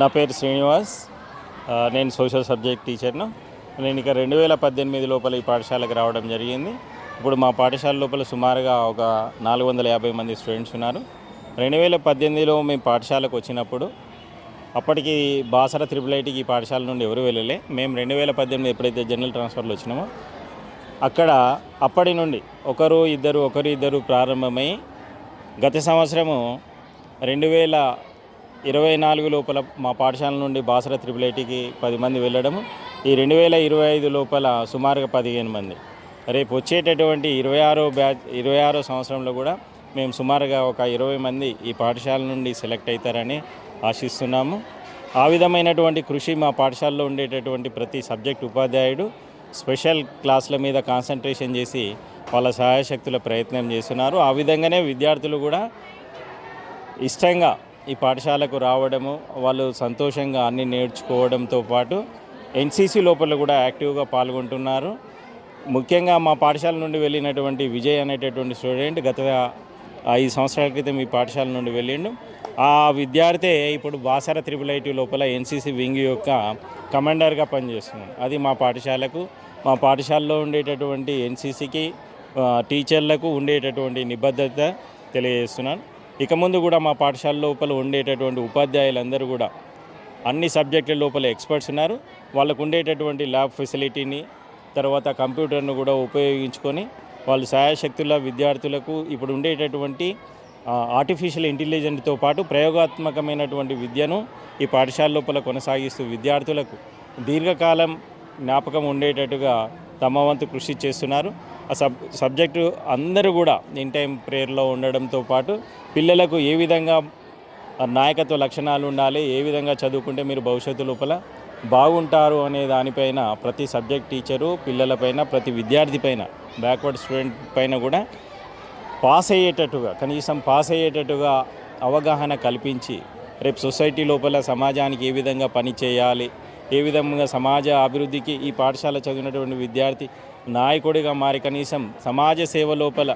నా పేరు శ్రీనివాస్. నేను సోషల్ సబ్జెక్ట్ టీచర్ను. నేను ఇక రెండు వేల పద్దెనిమిది లోపల ఈ పాఠశాలకు రావడం జరిగింది. ఇప్పుడు మా పాఠశాల లోపల సుమారుగా ఒక నాలుగు వందల యాభై మంది స్టూడెంట్స్ ఉన్నారు. రెండు వేల పద్దెనిమిదిలో మేము పాఠశాలకు వచ్చినప్పుడు అప్పటికి బాసర త్రిపుల్ ఐటీకి ఈ పాఠశాల నుండి ఎవరు వెళ్ళలే. మేము రెండు వేల పద్దెనిమిది ఎప్పుడైతే జనరల్ ట్రాన్స్ఫర్లో వచ్చినామో అక్కడ అప్పటి నుండి ఒకరు ఇద్దరు ఒకరు ఇద్దరు ప్రారంభమై గత సంవత్సరము రెండు వేల ఇరవై నాలుగు లోపల మా పాఠశాల నుండి బాసర త్రిపుల్ ఐటీకి పది మంది వెళ్ళడము. ఈ రెండు వేల ఇరవై ఐదు లోపల సుమారుగా పదిహేను మంది. రేపు వచ్చేటటువంటి ఇరవై ఆరో బ్యాచ్ ఇరవై ఆరో సంవత్సరంలో కూడా మేము సుమారుగా ఒక ఇరవై మంది ఈ పాఠశాల నుండి సెలెక్ట్ అవుతారని ఆశిస్తున్నాము. ఆ విధమైనటువంటి కృషి మా పాఠశాలలో ఉండేటటువంటి ప్రతి సబ్జెక్ట్ ఉపాధ్యాయుడు స్పెషల్ క్లాసుల మీద కాన్సన్ట్రేషన్ చేసి వాళ్ళ సహాయశక్తుల ప్రయత్నం చేస్తున్నారు. ఆ విధంగానే విద్యార్థులు కూడా ఇష్టంగా ఈ పాఠశాలకు రావడము వాళ్ళు సంతోషంగా అన్ని నేర్చుకోవడంతో పాటు ఎన్సీసీ లోపల కూడా యాక్టివ్గా పాల్గొంటున్నారు. ముఖ్యంగా మా పాఠశాల నుండి వెళ్ళినటువంటి విజయ్ అనేటటువంటి స్టూడెంట్ గత ఐదు సంవత్సరాల క్రితం ఈ పాఠశాల నుండి వెళ్ళిండు. ఆ విద్యార్థి ఇప్పుడు బాసర త్రిపుల్ ఐటీ లోపల ఎన్సీసీ వింగ్ యొక్క కమాండర్గా పనిచేస్తున్నాడు. అది మా పాఠశాలకు మా పాఠశాలలో ఉండేటటువంటి ఎన్సీసీకి టీచర్లకు ఉండేటటువంటి నిబద్ధత తెలియజేస్తున్నాను ఇక ముందు కూడా మా పాఠశాల లోపల ఉండేటటువంటి ఉపాధ్యాయులందరూ కూడా అన్ని సబ్జెక్టుల లోపల ఎక్స్పర్ట్స్ ఉన్నారు. వాళ్ళకు ఉండేటటువంటి ల్యాబ్ ఫెసిలిటీని తర్వాత కంప్యూటర్ను కూడా ఉపయోగించుకొని వాళ్ళు సహాయశక్తుల విద్యార్థులకు ఇప్పుడు ఉండేటటువంటి ఆర్టిఫిషియల్ ఇంటెలిజెంట్తో పాటు ప్రయోగాత్మకమైనటువంటి విద్యను ఈ పాఠశాల లోపల కొనసాగిస్తూ విద్యార్థులకు దీర్ఘకాలం జ్ఞాపకం ఉండేటట్టుగా తమ వంతు కృషి చేస్తున్నారు. ఆ సబ్ సబ్జెక్టు అందరూ కూడా ఇన్ టైం ప్రేయర్లో ఉండడంతో పాటు పిల్లలకు ఏ విధంగా నాయకత్వ లక్షణాలు ఉండాలి ఏ విధంగా చదువుకుంటే మీరు భవిష్యత్తు లోపల బాగుంటారు అనే దానిపైన ప్రతి సబ్జెక్ట్ టీచరు పిల్లలపైన ప్రతి విద్యార్థి పైన బ్యాక్వర్డ్ స్టూడెంట్ పైన కూడా పాస్ అయ్యేటట్టుగా కనీసం పాస్ అయ్యేటట్టుగా అవగాహన కల్పించి రేపు సొసైటీ లోపల సమాజానికి ఏ విధంగా పని చేయాలి ఏ విధంగా సమాజ అభివృద్ధికి ఈ పాఠశాల చదివినటువంటి విద్యార్థి నాయకుడిగా మారి కనీసం సమాజ సేవ లోపల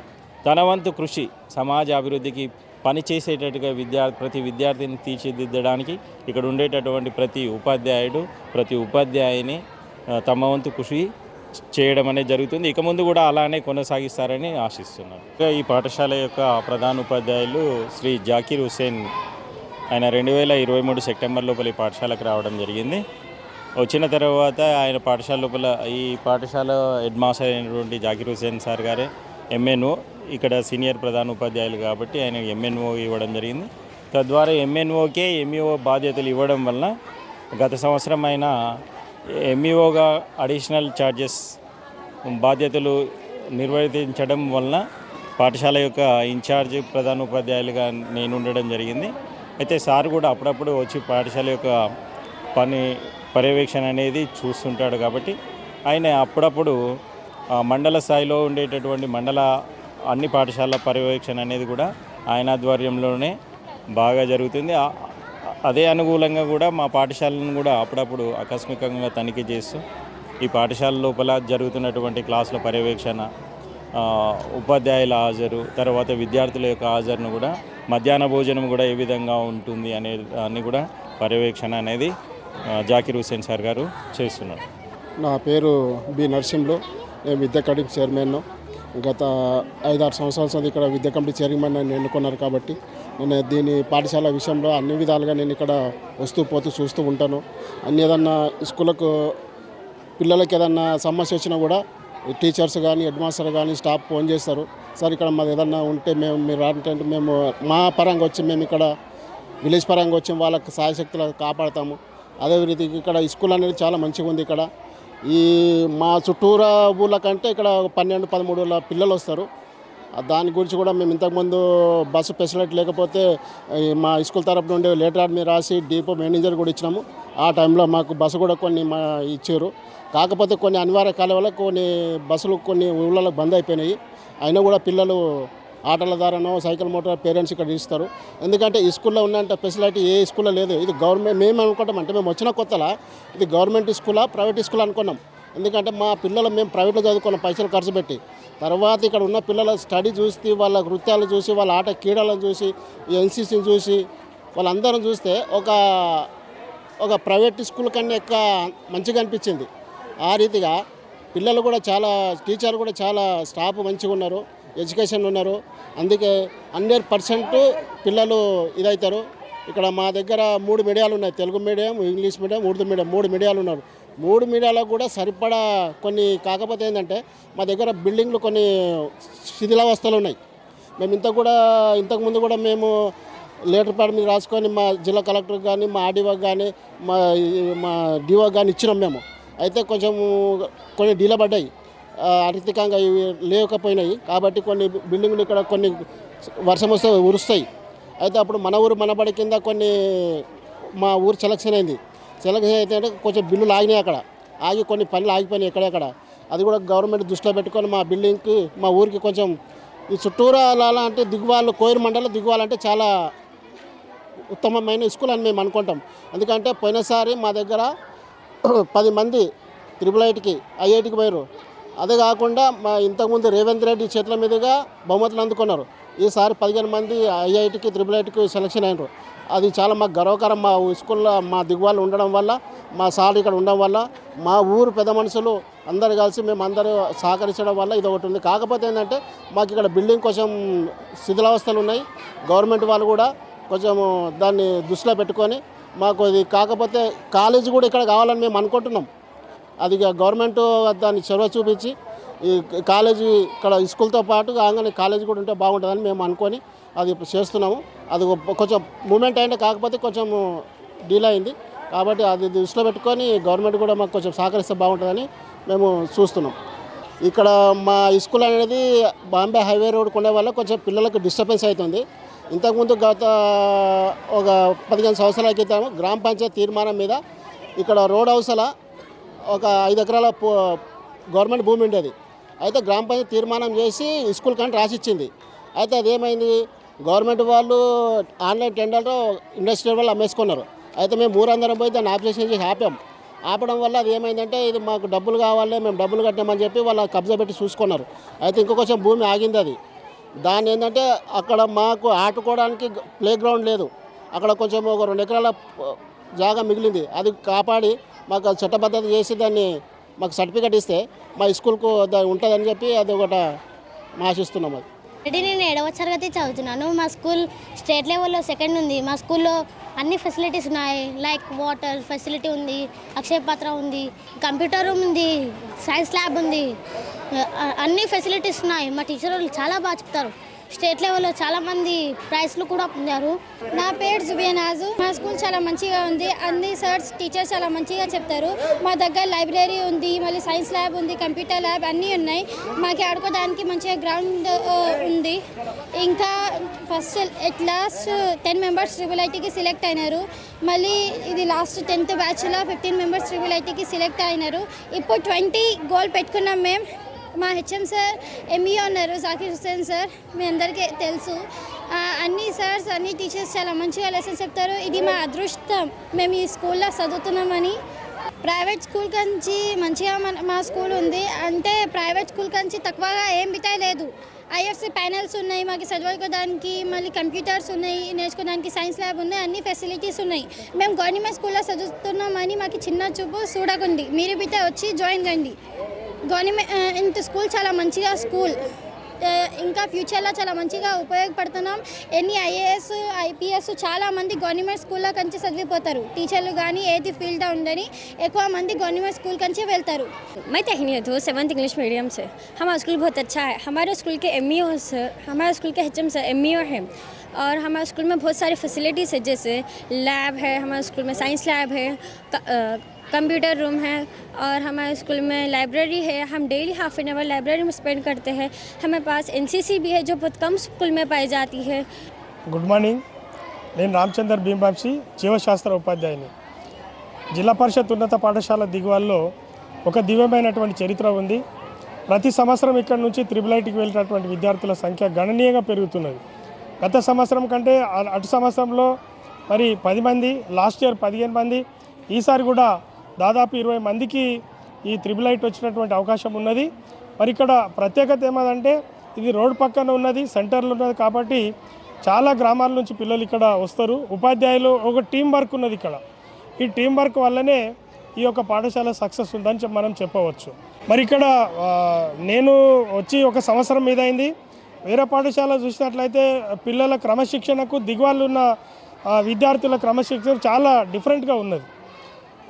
తన వంతు కృషి సమాజ అభివృద్ధికి పనిచేసేటట్టుగా విద్యార్థి ప్రతి విద్యార్థిని తీర్చిదిద్దడానికి ఇక్కడ ఉండేటటువంటి ప్రతి ఉపాధ్యాయుడు ప్రతి ఉపాధ్యాయుని తమ వంతు కృషి చేయడం అనేది జరుగుతుంది. ఇక ముందు కూడా అలానే కొనసాగిస్తారని ఆశిస్తున్నాను. ఇంకా ఈ పాఠశాల యొక్క ప్రధాన ఉపాధ్యాయులు శ్రీ జాకీర్ హుసేన్ ఆయన రెండు వేల ఇరవై మూడు సెప్టెంబర్ లోపల ఈ పాఠశాలకు రావడం జరిగింది. వచ్చిన తర్వాత ఆయన పాఠశాల లోపల ఈ పాఠశాల హెడ్ మాస్టర్ అయినటువంటి జాకీర్ హుసేన్ సార్ గారే ఎంఎన్ఓ ఇక్కడ సీనియర్ ప్రధాన ఉపాధ్యాయులు కాబట్టి ఆయన ఎంఎన్ఓ ఇవ్వడం జరిగింది. తద్వారా ఎంఎన్ఓకే ఎంఈఓ బాధ్యతలు ఇవ్వడం వలన గత సంవత్సరం ఆయన ఎంఈఓగా అడిషనల్ ఛార్జెస్ బాధ్యతలు నిర్వర్తించడం వలన పాఠశాల యొక్క ఇన్ఛార్జ్ ప్రధాన ఉపాధ్యాయులుగా నేను ఉండడం జరిగింది. అయితే సార్ కూడా అప్పుడప్పుడు వచ్చి పాఠశాల యొక్క పని పర్యవేక్షణ అనేది చూస్తుంటాడు కాబట్టి ఆయన అప్పుడప్పుడు మండల స్థాయిలో ఉండేటటువంటి మండల అన్ని పాఠశాల పర్యవేక్షణ అనేది కూడా ఆయన ఆధ్వర్యంలోనే బాగా జరుగుతుంది. అదే అనుకూలంగా కూడా మా పాఠశాలను కూడా అప్పుడప్పుడు ఆకస్మికంగా తనిఖీ చేస్తూ ఈ పాఠశాల లోపల జరుగుతున్నటువంటి క్లాసుల పర్యవేక్షణ ఉపాధ్యాయుల హాజరు తర్వాత విద్యార్థుల యొక్క హాజరును కూడా మధ్యాహ్న భోజనం కూడా ఏ విధంగా ఉంటుంది అనే అన్ని కూడా పర్యవేక్షణ అనేది జాకీర్ హుస్సేన్ సార్ గారు చేస్తున్నారు. నా పేరు బి నర్సింహులు. నేను విద్యా కమిటీ చైర్మన్ గత ఐదారు సంవత్సరాల సంది ఇక్కడ విద్యా కమిటీ చైర్మన్ నన్ను ఎన్నుకున్నారు కాబట్టి నేను దీని పాఠశాల విషయంలో అన్ని విధాలుగా నేను ఇక్కడ వస్తూ పోతూ చూస్తూ ఉంటాను. అన్ని ఏదన్నా స్కూళ్ళకు పిల్లలకి ఏదన్నా సమస్య వచ్చినా కూడా టీచర్స్ కానీ హెడ్ మాస్టర్ కానీ స్టాఫ్ ఫోన్ చేస్తారు. సార్ ఇక్కడ మాది ఏదన్నా ఉంటే మేము మీరు అంటే మేము మా పరంగా వచ్చి మేము ఇక్కడ విలేజ్ పరంగా వచ్చి వాళ్ళకి సాయశక్తులు కాపాడతాము. అదే రీతి ఇక్కడ స్కూల్ అనేది చాలా మంచిగా ఉంది ఇక్కడ. ఈ మా చుట్టూరా ఊళ్ళ కంటే ఇక్కడ పన్నెండు పదమూడు పిల్లలు వస్తారు. దాని గురించి కూడా మేము ఇంతకుముందు బస్సు ఫెసిలిటీ లేకపోతే మా స్కూల్ తరపు నుండి లేటర్ ఆర్మీ రాసి డిపో మేనేజర్ కూడా ఇచ్చినాము. ఆ టైంలో మాకు బస్సు కూడా కొన్ని మా ఇచ్చారు. కాకపోతే కొన్ని అనివార్య కాలం వల్ల కొన్ని బస్సులు కొన్ని ఊళ్ళలో బంద్ అయిపోయినాయి. అయినా కూడా పిల్లలు ఆటల ద్వారానో సైకిల్ మోటార్ పేరెంట్స్ ఇక్కడ ఇస్తారు ఎందుకంటే ఈ స్కూల్లో ఉన్నంత ఫెసిలిటీ ఏ స్కూల్లో లేదు. ఇది గవర్నమెంట్ మేము అనుకుంటాం అంటే మేము వచ్చిన కొత్తలా ఇది గవర్నమెంట్ స్కూలా ప్రైవేట్ స్కూల్ అనుకున్నాం. ఎందుకంటే మా పిల్లలు మేము ప్రైవేట్లో చదువుకున్నాం పైసలు ఖర్చు పెట్టి. తర్వాత ఇక్కడ ఉన్న పిల్లల స్టడీ చూసి వాళ్ళ నృత్యాలు చూసి వాళ్ళ ఆట క్రీడలను చూసి ఎన్సీసీని చూసి వాళ్ళందరం చూస్తే ఒక ఒక ప్రైవేట్ స్కూల్ కన్నా ఎక్కువ మంచిగా అనిపించింది. ఆ రీతిగా పిల్లలు కూడా చాలా టీచర్లు కూడా చాలా స్టాఫ్ మంచిగా ఉన్నారు. ఎడ్యుకేషన్ ఉన్నారు. అందుకే హండ్రెడ్ పర్సెంట్ పిల్లలు ఇదవుతారు ఇక్కడ మా దగ్గర మూడు మీడియాలు ఉన్నాయి. Telugu medium English medium Urdu medium మూడు మీడియాలు ఉన్నారు. మూడు మీడియాలకు కూడా సరిపడా కొన్ని కాకపోతే ఏంటంటే మా దగ్గర బిల్డింగ్లు కొన్ని శిథిలావస్థలు ఉన్నాయి. మేము ఇంత కూడా ఇంతకుముందు కూడా మేము లేటర్ ప్యాడ్ మీద రాసుకొని మా జిల్లా కలెక్టర్ కానీ మా ఆర్డీఓకి కానీ మా మా డిఓ కానీ ఇచ్చినాం మేము. అయితే కొంచెం కొన్ని డీలబడ్డాయి ఆర్థికంగా ఇవి లేకపోయినాయి. కాబట్టి కొన్ని బిల్డింగ్లు ఇక్కడ కొన్ని వర్షం వస్తే ఉరుస్తాయి. అయితే అప్పుడు మన ఊరు మనబడి కింద కొన్ని మా ఊరు సెలక్షన్ అయింది. సెలక్షన్ అయితే అంటే కొంచెం బిల్లులు ఆగినాయి అక్కడ. ఆగి కొన్ని పనులు ఆగిపోయినాయి ఎక్కడెక్కడ అది కూడా గవర్నమెంట్ దృష్టిలో పెట్టుకొని మా బిల్డింగ్కి మా ఊరికి కొంచెం ఈ చుట్టూరాల అంటే దిగువాళ్ళు కోయిర్ మండలం దిగువాలంటే చాలా ఉత్తమమైన స్కూల్ అని మేము అనుకుంటాం. ఎందుకంటే పోయినసారి మా దగ్గర పది మంది త్రిబుల్ ఐటికి ఐఐటికి పోయారు అదే కాకుండా మా ఇంతకుముందు రేవంత్ రెడ్డి చేతుల మీదుగా బహుమతులు అందుకున్నారు. ఈసారి పదిహేను మంది ఐఐటికి త్రిబుల్ ఐటికి సెలక్షన్ అయినారు. అది చాలా మాకు గర్వకారం. మా స్కూల్లో మా దిగువాళ్ళు ఉండడం వల్ల మా సార్ ఇక్కడ ఉండడం వల్ల మా ఊరు పెద్ద మనుషులు అందరు కలిసి మేము అందరూ సహకరించడం వల్ల ఇది ఒకటి ఉంది. కాకపోతే ఏంటంటే మాకు ఇక్కడ బిల్డింగ్ కొంచెం శిథిలావస్థలు ఉన్నాయి. గవర్నమెంట్ వాళ్ళు కూడా కొంచెం దాన్ని దృష్టిలో పెట్టుకొని మాకు ఇది కాకపోతే కాలేజీ కూడా ఇక్కడ కావాలని మేము అనుకుంటున్నాం. అది ఇక గవర్నమెంట్ దాన్ని చొరవ చూపించి ఈ కాలేజీ ఇక్కడ స్కూల్తో పాటు కాగానే కాలేజీ కూడా ఉంటే బాగుంటుందని మేము అనుకొని అది చేస్తున్నాము. అది కొంచెం మూమెంట్ అయినా కాకపోతే కొంచెం డీల్ అయింది. కాబట్టి అది దృష్టిలో పెట్టుకొని గవర్నమెంట్ కూడా మాకు కొంచెం సహకరిస్తే బాగుంటుందని మేము చూస్తున్నాం. ఇక్కడ మా స్కూల్ అనేది బాంబే హైవే రోడ్ ఉండే వల్ల కొంచెం పిల్లలకు డిస్టర్బెన్స్ అవుతుంది. ఇంతకుముందు గత ఒక పదిహేను సంవత్సరాల క్రితం గ్రామ పంచాయతీ తీర్మానం మీద ఇక్కడ రోడ్ హౌసల ఒక ఐదు ఎకరాల పో- గవర్నమెంట్ భూమి ఉండేది. అయితే గ్రామ పంచాయతీ తీర్మానం చేసి స్కూల్ కంటే రాసిచ్చింది. అయితే అదేమైంది? గవర్నమెంట్ వాళ్ళు ఆన్లైన్ టెండర్లో ఇండస్ట్రియల్ వాళ్ళు అమ్మేసుకున్నారు. అయితే మేము ఊరందరం పోయి దాన్ని ఆపరేషన్ చేసి ఆపాం. ఆపడం వల్ల అది ఏమైందంటే ఇది మాకు డబ్బులు కావాలి మేము డబ్బులు కట్టామని చెప్పి వాళ్ళ కబ్జా పెట్టి చూసుకున్నారు. అయితే ఇంకో కొంచెం భూమి ఆగింది అది. దాన్ని ఏంటంటే అక్కడ మాకు ఆడుకోవడానికి ప్లే గ్రౌండ్ లేదు. అక్కడ కొంచెం ఒక రెండు ఎకరాల జాగా మిగిలింది. అది కాపాడి మాకు అది చట్టబద్ధత చేసి దాన్ని మాకు సర్టిఫికేట్ ఇస్తే మా స్కూల్కు ఉంటుందని చెప్పి అది ఒకటి ఆశిస్తున్నాం అది. అంటే నేను ఏడవ తరగతి చదువుతున్నాను. మా స్కూల్ స్టేట్ లెవెల్లో సెకండ్ ఉంది. మా స్కూల్లో అన్ని ఫెసిలిటీస్ ఉన్నాయి. లైక్ వాటర్ ఫెసిలిటీ ఉంది అక్షయ పాత్ర ఉంది కంప్యూటర్ రూమ్ ఉంది సైన్స్ ల్యాబ్ ఉంది. అన్ని ఫెసిలిటీస్ ఉన్నాయి. మా టీచర్ వాళ్ళు చాలా బాగా చెప్తారు. స్టేట్ లెవెల్లో చాలామంది ప్రైజ్లు కూడా పొందారు. నా పేరు జుబేనాజు మా స్కూల్ చాలా మంచిగా ఉంది. అన్ని సార్స్ టీచర్స్ చాలా మంచిగా చెప్తారు. మా దగ్గర లైబ్రరీ ఉంది మళ్ళీ సైన్స్ ల్యాబ్ ఉంది కంప్యూటర్ ల్యాబ్ అన్నీ ఉన్నాయి. మాకు ఆడుకోవడానికి మంచిగా గ్రౌండ్ ఉంది. ఇంకా first at last ten members triple ఐటీకి సెలెక్ట్ అయినారు. మళ్ళీ ఇది లాస్ట్ టెన్త్ బ్యాచ్లో ఫిఫ్టీన్ మెంబర్స్ ట్రిపుల్ ఐటీకి సెలెక్ట్ అయినారు. ఇప్పుడు ట్వంటీ గోల్ పెట్టుకున్నాం మేము మా హెచ్ఎం సార్ ఎంఈ ఉన్నారు జాకిర్ హుస్సేన్ సార్ మీ అందరికీ తెలుసు. అన్ని సార్స్ అన్ని టీచర్స్ చాలా మంచిగా లెసన్స్ చెప్తారు. ఇది మా అదృష్టం. మేము ఈ స్కూల్లో చదువుతున్నామని. ప్రైవేట్ స్కూల్ కంచి మంచిగా మన మా స్కూల్ ఉంది. అంటే ప్రైవేట్ స్కూల్ కంచి తక్కువగా ఏం బితాయి లేదు. ఐఎఫ్సి ప్యానెల్స్ ఉన్నాయి మాకు చదువుకోవడానికి మళ్ళీ కంప్యూటర్స్ ఉన్నాయి నేర్చుకోవడానికి సైన్స్ ల్యాబ్ ఉన్నాయి అన్ని ఫెసిలిటీస్ ఉన్నాయి. మేము గవర్నమెంట్ స్కూల్లో చదువుతున్నామని మాకు చిన్న చూపు చూడకండి. మీరు బితే వచ్చి జాయిన్ కండి. గవర్నమెంట్ స్కూల్ చాలా మంచిగా స్కూల్ ఆ, ఇంకా ఫ్యూచర్లో చాలా మంచిగా ఉపయోగపడుతున్నాం ఎన్ని ఐఏఎస్ ఐపీఎస్ చాలా మంది గవర్నమెంట్ స్కూల్లో కంచి చదివిపోతారు టీచర్లు కానీ ఏది ఫీల్డ్ ఉండని ఎక్కువ మంది గవర్నమెంట్ స్కూల్ కంచి వెళ్తారు मैं तहनीत हूँ सेवन्थ इंग्लिश मीडियम से हमारा स्कूल बहुत अच्छा है हमारे स्कूल के एम सर हमारे स्कूल के एच सर एम हैं और हमारे स्कूल में बहुत सारी फैसिलिटीज़ है जैसे लैब है हमारे स्कूल में साइंस लैब है क- अ, कंप्यूटर रूम है और हमारे स्कूल में लाइब्रेरी है हम daily half an hour library में स्पेंड करते हैं हमारे पास एनसीसी भी है जो बहुत कम स्कूल में पाई जाती है గుడ్ మార్నింగ్ నేను రామచందర్ భీంబాంశి జీవశాస్త్ర ఉపాధ్యాయుని జిల్లా పరిషత్ ఉన్నత పాఠశాల దిగువల్లో ఒక దివ్యమైనటువంటి చరిత్ర ఉంది ప్రతి సంవత్సరం ఇక్కడ నుంచి త్రిబుల్ ఐటీకి వెళ్ళినటువంటి విద్యార్థుల సంఖ్య గణనీయంగా పెరుగుతున్నది గత సంవత్సరం కంటే అ- అటు సంవత్సరంలో మరి పది మంది లాస్ట్ ఇయర్ పదిహేను మంది ఈసారి కూడా దాదాపు ఇరవై మందికి ఈ త్రిబుల్ ఐట్ వచ్చినటువంటి అవకాశం ఉన్నది. మరి ఇక్కడ ప్రత్యేకత ఏమదంటే ఇది రోడ్ పక్కన ఉన్నది సెంటర్లో ఉన్నది కాబట్టి చాలా గ్రామాల నుంచి పిల్లలు ఇక్కడ వస్తారు. ఉపాధ్యాయులు ఒక టీం వర్క్ ఉన్నది ఇక్కడ. ఈ టీం వర్క్ వల్లనే ఈ యొక్క పాఠశాల సక్సెస్ ఉందని మనం చెప్పవచ్చు. మరి ఇక్కడ నేను వచ్చి ఒక సంవత్సరం మీద అయింది. వేరే పాఠశాల చూసినట్లయితే పిల్లల క్రమశిక్షణకు దిగువాళ్ళు ఉన్న విద్యార్థుల క్రమశిక్షణ చాలా డిఫరెంట్గా ఉన్నది.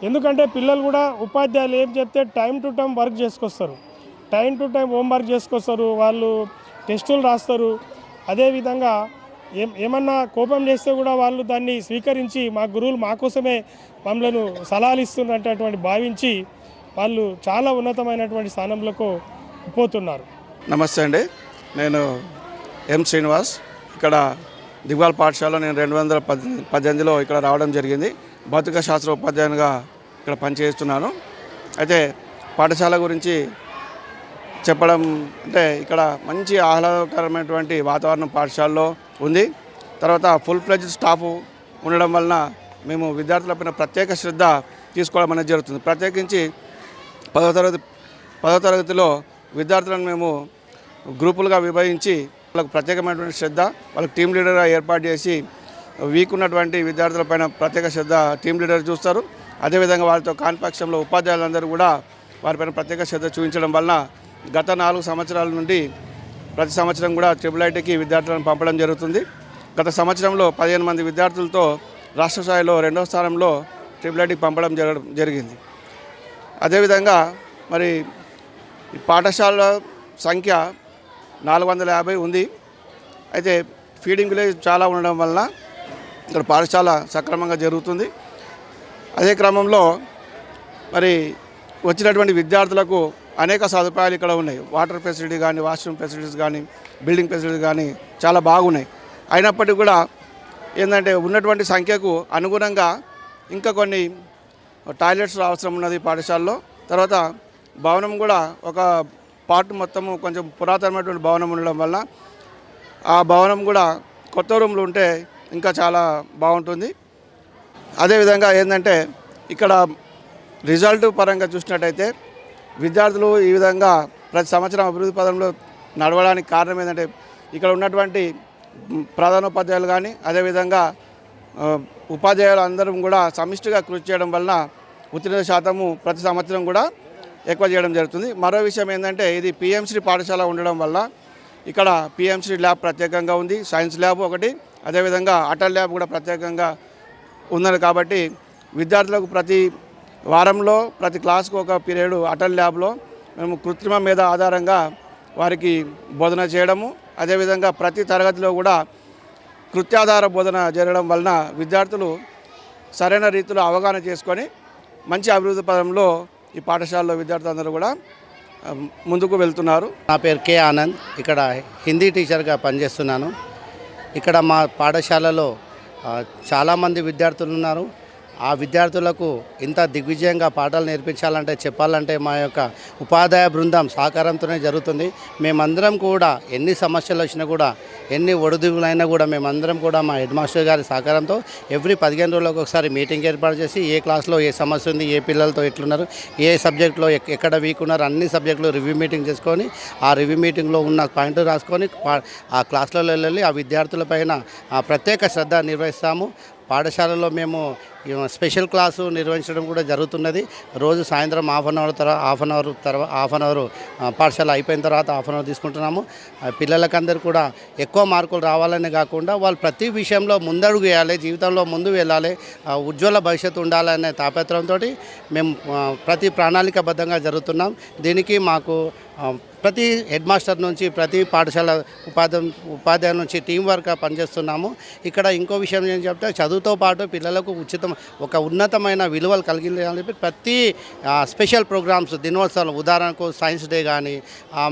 ఎందుకంటే పిల్లలు కూడా ఉపాధ్యాయులు ఏం చెప్తే టైం టు టైం వర్క్ చేసుకొస్తారు. టైం టు టైం హోంవర్క్ చేసుకొస్తారు వాళ్ళు టెస్టులు రాస్తారు. అదేవిధంగా ఏం ఏమన్నా కోపం చేస్తే కూడా వాళ్ళు దాన్ని స్వీకరించి మా గురువులు మా కోసమే మమ్మల్ని సలహాలు ఇస్తున్నటువంటి భావించి వాళ్ళు చాలా ఉన్నతమైనటువంటి స్థానంలోకి పోతున్నారు. నమస్తే అండి. నేను ఎం శ్రీనివాస్. ఇక్కడ దిగ్వాల్ పాఠశాలలో నేను రెండు వందల పద్దెనిమిదిలో ఇక్కడ రావడం జరిగింది. భౌతిక శాస్త్ర ఉపాధ్యాయునిగా ఇక్కడ పనిచేస్తున్నాను. అయితే పాఠశాల గురించి చెప్పడం అంటే ఇక్కడ మంచి ఆహ్లాదకరమైనటువంటి వాతావరణం పాఠశాలలో ఉంది. తర్వాత ఫుల్ ఫ్లెజ్ స్టాఫ్ ఉండడం వలన మేము విద్యార్థులపైన ప్రత్యేక శ్రద్ధ తీసుకోవడం అనేది జరుగుతుంది. ప్రత్యేకించి పదో తరగతి పదో తరగతిలో విద్యార్థులను మేము గ్రూపులుగా విభజించి వాళ్ళకు ప్రత్యేకమైనటువంటి శ్రద్ధ వాళ్ళకి టీం లీడర్గా ఏర్పాటు చేసి వీక్ ఉన్నటువంటి విద్యార్థులపైన ప్రత్యేక శ్రద్ధ టీం లీడర్ చూస్తారు. అదేవిధంగా వారితో కాన్పక్షంలో ఉపాధ్యాయులందరూ కూడా వారిపైన ప్రత్యేక శ్రద్ధ చూపించడం వలన గత నాలుగు సంవత్సరాల నుండి ప్రతి సంవత్సరం కూడా ట్రిపుల్ ఐటీకి విద్యార్థులను పంపడం జరుగుతుంది. గత సంవత్సరంలో పదిహేను మంది విద్యార్థులతో రాష్ట్ర స్థాయిలో రెండవ స్థానంలో ట్రిపుల్ ఐటీకి పంపడం జరగడం జరిగింది. అదేవిధంగా మరి పాఠశాలల పాఠశాల సంఖ్య నాలుగు వందల యాభై ఉంది. అయితే ఫీడింగ్ విలేజ్ చాలా ఉండడం వలన ఇక్కడ పాఠశాల సక్రమంగా జరుగుతుంది. అదే క్రమంలో మరి వచ్చినటువంటి విద్యార్థులకు అనేక సదుపాయాలు ఇక్కడ ఉన్నాయి. వాటర్ ఫెసిలిటీ కానీ వాష్రూమ్ ఫెసిలిటీస్ కానీ బిల్డింగ్ ఫెసిలిటీస్ కానీ చాలా బాగున్నాయి. అయినప్పటికీ కూడా ఏంటంటే ఉన్నటువంటి సంఖ్యకు అనుగుణంగా ఇంకా కొన్ని టాయిలెట్స్ అవసరం ఉన్నది పాఠశాలలో. తర్వాత భవనం కూడా ఒక పార్ట్ మొత్తము కొంచెం పురాతనమైనటువంటి భవనం ఉండడం వల్ల ఆ భవనం కూడా కొత్త రూమ్లు ఉంటే ఇంకా చాలా బాగుంటుంది. అదేవిధంగా ఏంటంటే ఇక్కడ రిజల్ట్ పరంగా చూసినట్టయితే విద్యార్థులు ఈ విధంగా ప్రతి సంవత్సరం అభివృద్ధి పదంలో నడవడానికి కారణం ఏంటంటే ఇక్కడ ఉన్నటువంటి ప్రధానోపాధ్యాయులు కానీ అదేవిధంగా ఉపాధ్యాయులు అందరం కూడా సమిష్టిగా కృషి చేయడం వలన ఉత్తీర్ణ శాతము ప్రతి సంవత్సరం కూడా ఎక్కువ చేయడం జరుగుతుంది. మరో విషయం ఏంటంటే ఇది పిఎంశ్రీ పాఠశాల ఉండడం వల్ల ఇక్కడ పిఎంశ్రీ ల్యాబ్ ప్రత్యేకంగా ఉంది. సైన్స్ ల్యాబ్ ఒకటి అదేవిధంగా అటల్ ల్యాబ్ కూడా ప్రత్యేకంగా ఉన్నది కాబట్టి విద్యార్థులకు ప్రతి వారంలో ప్రతి క్లాస్కు ఒక పీరియడ్ అటల్ ల్యాబ్లో మేము కృత్రిమ మీద ఆధారంగా వారికి బోధన చేయడము అదేవిధంగా ప్రతి తరగతిలో కూడా కృత్యాధార బోధన జరగడం వలన విద్యార్థులు సరైన రీతిలో అవగాహన చేసుకొని మంచి అభివృద్ధి పదంలో ఈ పాఠశాలలో విద్యార్థులందరూ కూడా ముందుకు వెళ్తున్నారు. నా పేరు కే ఆనంద్. ఇక్కడ హిందీ టీచర్గా పనిచేస్తున్నాను. ఇక్కడ మా పాఠశాలలో చాలామంది విద్యార్థులు ఉన్నారు. ఆ విద్యార్థులకు ఇంత దిగ్విజయంగా పాఠాలు నేర్పించాలంటే చెప్పాలంటే మా యొక్క ఉపాధ్యాయ బృందం సహకారంతోనే జరుగుతుంది. మేమందరం కూడా ఎన్ని సమస్యలు వచ్చినా కూడా ఎన్ని ఒడిదుగులైనా కూడా మేమందరం కూడా మా హెడ్ మాస్టర్ గారి సహకారంతో ఎవ్రీ పదిహేను రోజులకు ఒకసారి మీటింగ్ ఏర్పాటు చేసి ఏ క్లాస్లో ఏ సమస్య ఉంది ఏ పిల్లలతో ఎట్లున్నారు ఏ సబ్జెక్ట్లో ఎక్కడ వీక్ ఉన్నారు అన్ని సబ్జెక్టులు రివ్యూ మీటింగ్ చేసుకొని ఆ రివ్యూ మీటింగ్లో ఉన్న పాయింట్ రాసుకొని పా- ఆ క్లాసులలో వెళ్ళి ఆ విద్యార్థులపైన ప్రత్యేక శ్రద్ధ నిర్వహిస్తాము. పాఠశాలలో మేము స్పెషల్ క్లాసు నిర్వహించడం కూడా జరుగుతున్నది. రోజు సాయంత్రం హాఫ్ అన్ అవర్ తర్వాత హాఫ్ అన్ అవర్ తర్వాత హాఫ్ అన్ అవర్ పాఠశాల అయిపోయిన తర్వాత హాఫ్ అన్ అవర్ తీసుకుంటున్నాము. పిల్లలకందరూ కూడా ఎక్కువ మార్కులు రావాలని కాకుండా వాళ్ళు ప్రతి విషయంలో ముందడుగు వేయాలి జీవితంలో ముందు వెళ్ళాలి ఉజ్వల భవిష్యత్తు ఉండాలనే తాపత్రంతో మేము ప్రతి ప్రణాళికబద్ధంగా జరుగుతున్నాం. దీనికి మాకు ప్రతి హెడ్ మాస్టర్ నుంచి ప్రతి పాఠశాల ఉపాధ్యాయ ఉపాధ్యాయుల నుంచి టీం వర్క్గా పనిచేస్తున్నాము. ఇక్కడ ఇంకో విషయం ఏం చెప్తే చదువుతో పాటు పిల్లలకు ఉచితం ఒక ఉన్నతమైన విలువలు కలిగిందని చెప్పి ప్రతి స్పెషల్ ప్రోగ్రామ్స్ దినోత్సవాలు ఉదాహరణకు సైన్స్ డే కానీ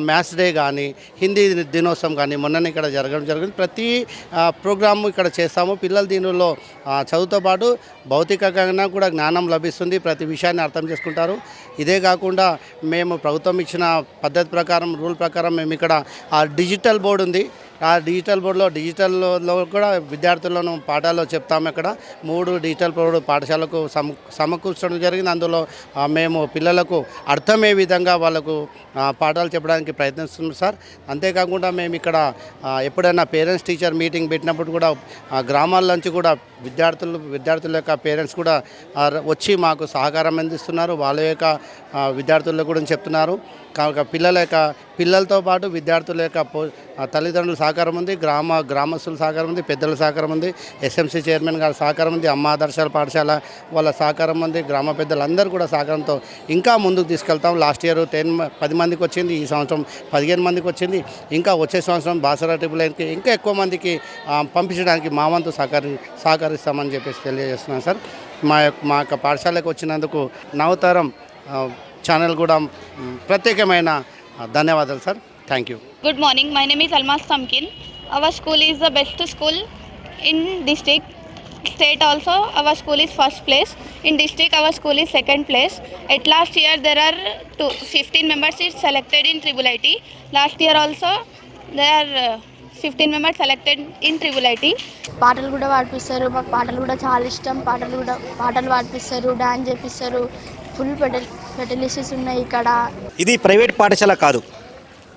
మ్యాథ్స్ డే కానీ హిందీ దినోత్సవం కానీ మొన్న ఇక్కడ జరగడం జరిగింది. ప్రతి ప్రోగ్రాము ఇక్కడ చేస్తాము. పిల్లలు దీనిలో చదువుతో పాటు భౌతికంగా కూడా జ్ఞానం లభిస్తుంది. ప్రతి విషయాన్ని అర్థం చేసుకుంటారు. ఇదే కాకుండా మేము ప్రభుత్వం ఇచ్చిన పద్ధతి ప్రకారం రూల్ ప్రకారం మేము ఇక్కడ ఆ డిజిటల్ బోర్డు ఉంది. ఆ డిజిటల్ బోర్డులో డిజిటల్లో కూడా విద్యార్థులను పాఠాలు చెప్తాము ఇక్కడ. మూడు డిజిటల్ బోర్డు పాఠశాలకు సమ సమకూర్చడం జరిగింది. అందులో మేము పిల్లలకు అర్థమయ్యే విధంగా వాళ్ళకు పాఠాలు చెప్పడానికి ప్రయత్నిస్తున్నాం సార్. అంతేకాకుండా మేము ఇక్కడ ఎప్పుడైనా పేరెంట్స్ టీచర్ మీటింగ్ పెట్టినప్పుడు కూడా గ్రామాల నుంచి కూడా విద్యార్థులు విద్యార్థుల యొక్క పేరెంట్స్ కూడా వచ్చి మాకు సహకారం అందిస్తున్నారు. వాళ్ళ యొక్క విద్యార్థుల గురించి చెప్తున్నారు. కాక పిల్లల యొక్క పిల్లలతో పాటు విద్యార్థుల యొక్క తల్లిదండ్రుల సహకారం ఉంది గ్రామ గ్రామస్తుల సహకారం ఉంది పెద్దల సహకారం ఉంది ఎస్ఎంసీ చైర్మన్ గారి సహకారం ఉంది అమ్మ ఆదర్శాల పాఠశాల వాళ్ళ సహకారం ఉంది గ్రామ పెద్దలందరూ కూడా సహకారంతో ఇంకా ముందుకు తీసుకెళ్తాం. లాస్ట్ ఇయర్ టెన్ పది మందికి వచ్చింది ఈ సంవత్సరం పదిహేను మందికి వచ్చింది ఇంకా వచ్చే సంవత్సరం బాసరా ట్రిపుల్ ఇంకా ఎక్కువ మందికి పంపించడానికి మా వంతు సహకరి సహకరిస్తామని చెప్పేసి తెలియజేస్తున్నాను సార్. మా యొక్క మా యొక్క పాఠశాలకు వచ్చినందుకు నవతరం ఛానల్ కూడా ప్రత్యేకమైన ధన్యవాదాలు sir thank you good morning my name is Almas Samkin our school is the best school in district state also our school is first place in district our school is second place at last year there are two fifteen members is selected in triple IT last year also there are fifteen members selected in triple IT పాటలు కూడా పాడిపిస్తారు. మాకు పాటలు కూడా చాలా ఇష్టం. పాటలు కూడా పాటలు పాడిపిస్తారు డ్యాన్స్ చేపిస్తారు. ఫుల్ ఫెటల్ ఫెటలిటీస్ ఉన్నాయి ఇక్కడ. ఇది ప్రైవేట్ పాఠశాల కాదు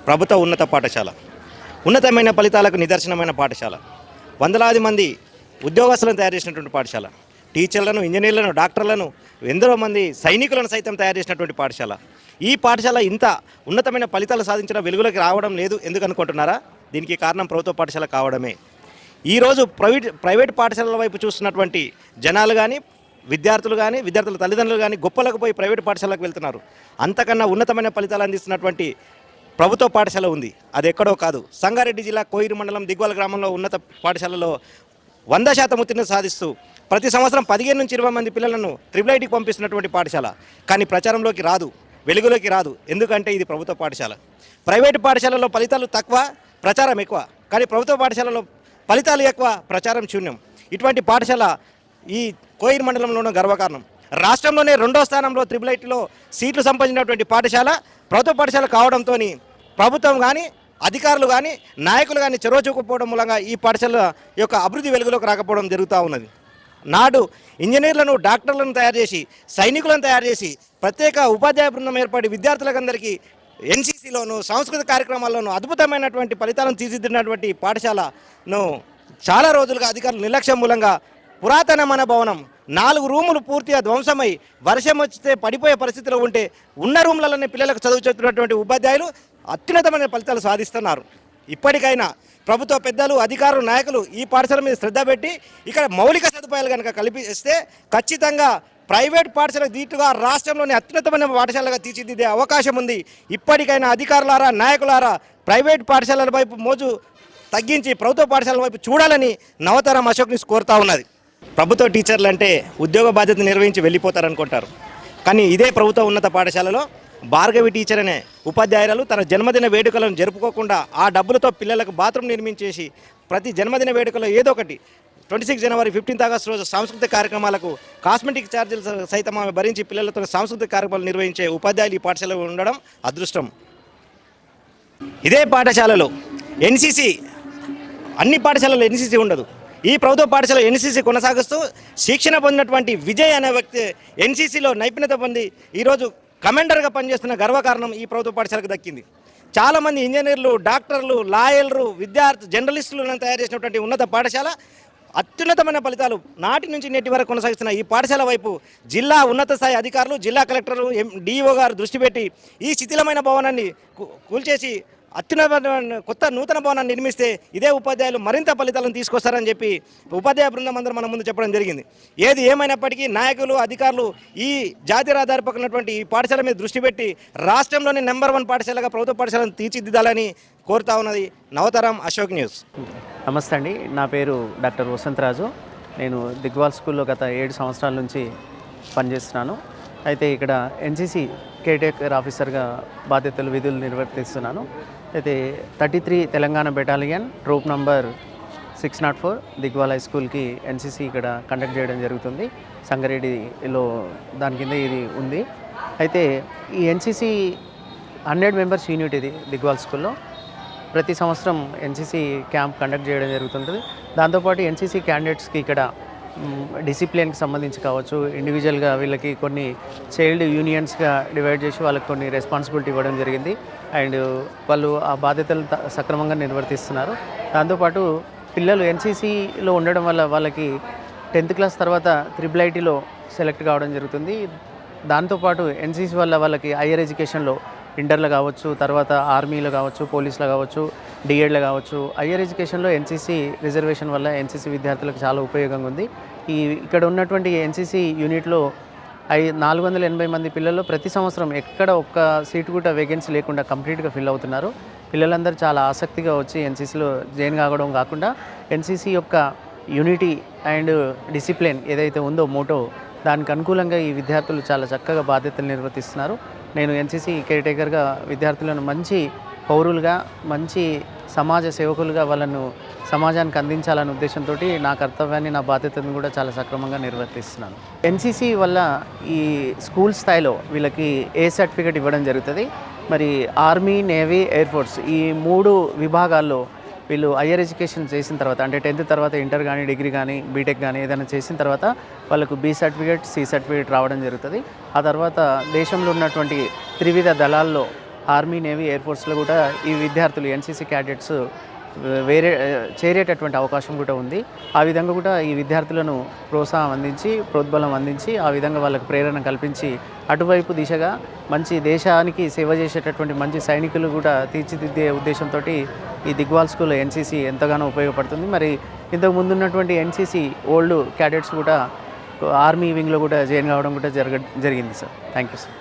ప్రభుత్వ ఉన్నత పాఠశాల. ఉన్నతమైన ఫలితాలకు నిదర్శనమైన పాఠశాల. వందలాది మంది ఉద్యోగస్తులను తయారు చేసినటువంటి పాఠశాల. టీచర్లను ఇంజనీర్లను డాక్టర్లను ఎందరో మంది సైనికులను సైతం తయారు చేసినటువంటి పాఠశాల. ఈ పాఠశాల ఇంత ఉన్నతమైన ఫలితాలు సాధించిన వెలుగులోకి రావడం లేదు ఎందుకు అనుకుంటున్నారా? దీనికి కారణం ప్రభుత్వ పాఠశాల కావడమే. ఈరోజు ప్రైవేట్ ప్రైవేట్ పాఠశాలల వైపు చూస్తున్నటువంటి జనాలు కానీ విద్యార్థులు కానీ విద్యార్థుల తల్లిదండ్రులు కానీ గొప్పలకు పోయి ప్రైవేట్ పాఠశాలకు వెళ్తున్నారు. అంతకన్నా ఉన్నతమైన ఫలితాలు అందిస్తున్నటువంటి ప్రభుత్వ పాఠశాల ఉంది. అది ఎక్కడో కాదు. సంగారెడ్డి జిల్లా కోయిరు మండలం దిగ్వాల గ్రామంలో ఉన్నత పాఠశాలలో వంద శాతం ఉత్తీర్ణత సాధిస్తూ ప్రతి సంవత్సరం పదిహేను నుంచి ఇరవై మంది పిల్లలను ట్రిపుల్ ఐటీకి పంపిస్తున్నటువంటి పాఠశాల. కానీ ప్రచారంలోకి రాదు. వెలుగులోకి రాదు. ఎందుకంటే ఇది ప్రభుత్వ పాఠశాల. ప్రైవేటు పాఠశాలలో ఫలితాలు తక్కువ ప్రచారం ఎక్కువ. కానీ ప్రభుత్వ పాఠశాలలో ఫలితాలు ఎక్కువ ప్రచారం శూన్యం. ఇటువంటి పాఠశాల ఈ కోయిర్ మండలంలోనూ గర్వకారణం. రాష్ట్రంలోనే రెండో స్థానంలో త్రిబుల్ ఐటీలో సీట్లు సంపాదించినటువంటి పాఠశాల ప్రభుత్వ పాఠశాల కావడంతో ప్రభుత్వం కానీ అధికారులు కానీ నాయకులు కానీ చొరవ చూపకపోవడం మూలంగా ఈ పాఠశాల యొక్క అభివృద్ధి వెలుగులోకి రాకపోవడం జరుగుతూ ఉన్నది. నాడు ఇంజనీర్లను డాక్టర్లను తయారు చేసి సైనికులను తయారు చేసి ప్రత్యేక ఉపాధ్యాయ బృందం ఏర్పడి విద్యార్థులకందరికీ ఎన్సీసీలోను సాంస్కృతిక కార్యక్రమాల్లోనూ అద్భుతమైనటువంటి ఫలితాలను తీర్చిదిద్దినటువంటి పాఠశాలను చాలా రోజులుగా అధికారులు నిర్లక్ష్యం మూలంగా పురాతన మన భవనం. నాలుగు రూములు పూర్తిగా ధ్వంసమై వర్షం వస్తే పడిపోయే పరిస్థితిలో ఉంటే ఉన్న రూమ్లలోనే పిల్లలకు చదువు చెప్తున్నటువంటి ఉపాధ్యాయులు అత్యున్నతమైన ఫలితాలు సాధిస్తున్నారు. ఇప్పటికైనా ప్రభుత్వ పెద్దలు అధికారులు నాయకులు ఈ పాఠశాల మీద శ్రద్ధ పెట్టి ఇక్కడ మౌలిక సదుపాయాలు కనుక కల్పిస్తే ఖచ్చితంగా ప్రైవేట్ పాఠశాల దీటుగా రాష్ట్రంలోని అత్యున్నతమైన పాఠశాలగా తీర్చిదిద్దే అవకాశం ఉంది. ఇప్పటికైనా అధికారులారా నాయకులారా ప్రైవేట్ పాఠశాలల వైపు మోజు తగ్గించి ప్రభుత్వ పాఠశాలల వైపు చూడాలని నవతరం అశోక్ కోరుతా ఉన్నది. ప్రభుత్వ టీచర్లు అంటే ఉద్యోగ బాధ్యత నిర్వహించి వెళ్ళిపోతారనుకుంటారు. కానీ ఇదే ప్రభుత్వ ఉన్నత పాఠశాలలో భార్గవి టీచర్ అనే ఉపాధ్యాయురాలు తన జన్మదిన వేడుకలను జరుపుకోకుండా ఆ డబ్బులతో పిల్లలకు బాత్రూమ్ నిర్మించేసి ప్రతి జన్మదిన వేడుకలో ఏదో ఒకటి ట్వంటీ సిక్స్ జనవరి ఫిఫ్టీన్త్ ఆగస్ట్ రోజు సాంస్కృతిక కార్యక్రమాలకు కాస్మెటిక్ ఛార్జీలు సైతం ఆమె భరించి పిల్లలతో సాంస్కృతిక కార్యక్రమాలు నిర్వహించే ఉపాధ్యాయులు ఈ పాఠశాలలో ఉండడం అదృష్టం. ఇదే పాఠశాలలో ఎన్సీసీ అన్ని పాఠశాలలో ఎన్సీసీ ఉండదు. ఈ ప్రభుత్వ పాఠశాల ఎన్సీసీ కొనసాగిస్తూ శిక్షణ పొందినటువంటి విజయ్ అనే వ్యక్తి ఎన్సీసీలో నైపుణ్యత పొంది ఈరోజు కమాండర్గా పనిచేస్తున్న గర్వకారణం ఈ ప్రభుత్వ పాఠశాలకు దక్కింది. చాలామంది ఇంజనీర్లు డాక్టర్లు లాయర్లు విద్యార్థి జర్నలిస్టులను తయారు చేసినటువంటి ఉన్నత పాఠశాల అత్యున్నతమైన ఫలితాలు నాటి నుంచి నేటి వరకు కొనసాగిస్తున్న ఈ పాఠశాల వైపు జిల్లా ఉన్నత స్థాయి అధికారులు జిల్లా కలెక్టర్లు ఎం డిఈఓ గారు దృష్టి పెట్టి ఈ శిథిలమైన భవనాన్ని కూల్చేసి అత్యున్నతమైన కొత్త నూతన భవనాన్ని నిర్మిస్తే ఇదే ఉపాధ్యాయులు మరింత ఫలితాలను తీసుకొస్తారని చెప్పి ఉపాధ్యాయ బృందం అందరూ మన ముందు చెప్పడం జరిగింది. ఏది ఏమైనప్పటికీ నాయకులు అధికారులు ఈ జాతీయ రహదారి పక్కనటువంటి ఈ పాఠశాల మీద దృష్టి పెట్టి రాష్ట్రంలోని నెంబర్ వన్ పాఠశాలగా ప్రభుత్వ పాఠశాలను తీర్చిదిద్దాలని కోరుతా ఉన్నది నవతరం అశోక్ న్యూస్. నమస్తే అండి. నా పేరు డాక్టర్ వసంతరాజు నేను దిగ్వాల్ స్కూల్లో గత ఏడు సంవత్సరాల నుంచి పనిచేస్తున్నాను. అయితే ఇక్కడ ఎన్సీసీ కేటేకర్ ఆఫీసర్గా బాధ్యతలు విధులు నిర్వర్తిస్తున్నాను. అయితే thirty three Telangana battalion troop number six nought four Digwal high స్కూల్కి ఎన్సీసీ ఇక్కడ కండక్ట్ చేయడం జరుగుతుంది. సంగారెడ్డిలో దాని కింద ఇది ఉంది. అయితే ఈ ఎన్సీసీ హండ్రెడ్ మెంబర్స్ యూనిట్ ఇది దిగ్వాల్ స్కూల్లో. ప్రతి సంవత్సరం ఎన్సీసీ క్యాంప్ కండక్ట్ చేయడం జరుగుతుంటుంది దాంతోపాటు ఎన్సీసీ క్యాండిడేట్స్కి ఇక్కడ డిసిప్లిన్కి సంబంధించి కావచ్చు ఇండివిజువల్గా వీళ్ళకి కొన్ని చైల్డ్ యూనియన్స్గా డివైడ్ చేసి వాళ్ళకి కొన్ని రెస్పాన్సిబిలిటీ ఇవ్వడం జరిగింది. అండ్ వాళ్ళు ఆ బాధ్యతలు సక్రమంగా నిర్వర్తిస్తున్నారు. దాంతోపాటు పిల్లలు ఎన్సీసీలో ఉండడం వల్ల వాళ్ళకి టెన్త్ క్లాస్ తర్వాత త్రిబుల్ ఐటీలో సెలెక్ట్ కావడం జరుగుతుంది. దాంతోపాటు ఎన్సీసీ వల్ల వాళ్ళకి హయ్యర్ ఎడ్యుకేషన్లో ఇంటర్లో కావచ్చు తర్వాత ఆర్మీలో కావచ్చు పోలీసులో కావచ్చు డిఎడ్లో కావచ్చు హయ్యర్ ఎడ్యుకేషన్లో ఎన్సీసీ రిజర్వేషన్ వల్ల ఎన్సీసీ విద్యార్థులకు చాలా ఉపయోగంగా ఉంది. ఈ ఇక్కడ ఉన్నటువంటి ఎన్సీసీ యూనిట్లో ఐ నాలుగు వందల ఎనభై మంది పిల్లలు ప్రతి సంవత్సరం ఎక్కడ ఒక్క సీటు కూడా వేకెన్సీ లేకుండా కంప్లీట్గా ఫిల్ అవుతున్నారు. పిల్లలందరూ చాలా ఆసక్తిగా వచ్చి ఎన్సీసీలో జాయిన్ కావడం కాకుండా ఎన్సీసీ యొక్క యూనిటీ అండ్ డిసిప్లిన్ ఏదైతే ఉందో మోటో దానికి అనుకూలంగా ఈ విద్యార్థులు చాలా చక్కగా బాధ్యతలు నిర్వర్తిస్తున్నారు. నేను ఎన్సీసీ కేర్ టేకర్గా విద్యార్థులను మంచి పౌరులుగా మంచి సమాజ సేవకులుగా వాళ్ళను సమాజానికి అందించాలనే ఉద్దేశంతో నా కర్తవ్యాన్ని నా బాధ్యతను కూడా చాలా సక్రమంగా నిర్వర్తిస్తున్నాను. ఎన్సీసీ వల్ల ఈ స్కూల్ స్థాయిలో వీళ్ళకి ఏ సర్టిఫికేట్ ఇవ్వడం జరుగుతుంది. మరి ఆర్మీ నేవీ ఎయిర్ ఫోర్స్ ఈ మూడు విభాగాల్లో వీళ్ళు హయ్యర్ ఎడ్యుకేషన్ చేసిన తర్వాత అంటే టెన్త్ తర్వాత ఇంటర్ కానీ డిగ్రీ కానీ బీటెక్ కానీ ఏదైనా చేసిన తర్వాత వాళ్ళకు బి సర్టిఫికేట్ సి సర్టిఫికేట్ రావడం జరుగుతుంది. ఆ తర్వాత దేశంలో ఉన్నటువంటి త్రివిధ దళాల్లో ఆర్మీ నేవీ ఎయిర్ ఫోర్స్లో కూడా ఈ విద్యార్థులు ఎన్సీసీ క్యాడెట్స్ వేరే చేరేటటువంటి అవకాశం కూడా ఉంది. ఆ విధంగా కూడా ఈ విద్యార్థులను ప్రోత్సాహం అందించి ప్రోద్బలం అందించి ఆ విధంగా వాళ్ళకు ప్రేరణ కల్పించి అటువైపు దిశగా మంచి దేశానికి సేవ చేసేటటువంటి మంచి సైనికులు కూడా తీర్చిదిద్దే ఉద్దేశంతో ఈ దిగ్వాల్ స్కూల్ ఎన్సీసీ ఎంతగానో ఉపయోగపడుతుంది. మరి ఇంతకు ముందు ఉన్నటువంటి ఎన్సీసీ ఓల్డ్ క్యాడెట్స్ కూడా ఆర్మీ వింగ్లో కూడా జాయిన్ కావడం కూడా జరగ జరిగింది సార్. Thank you sir.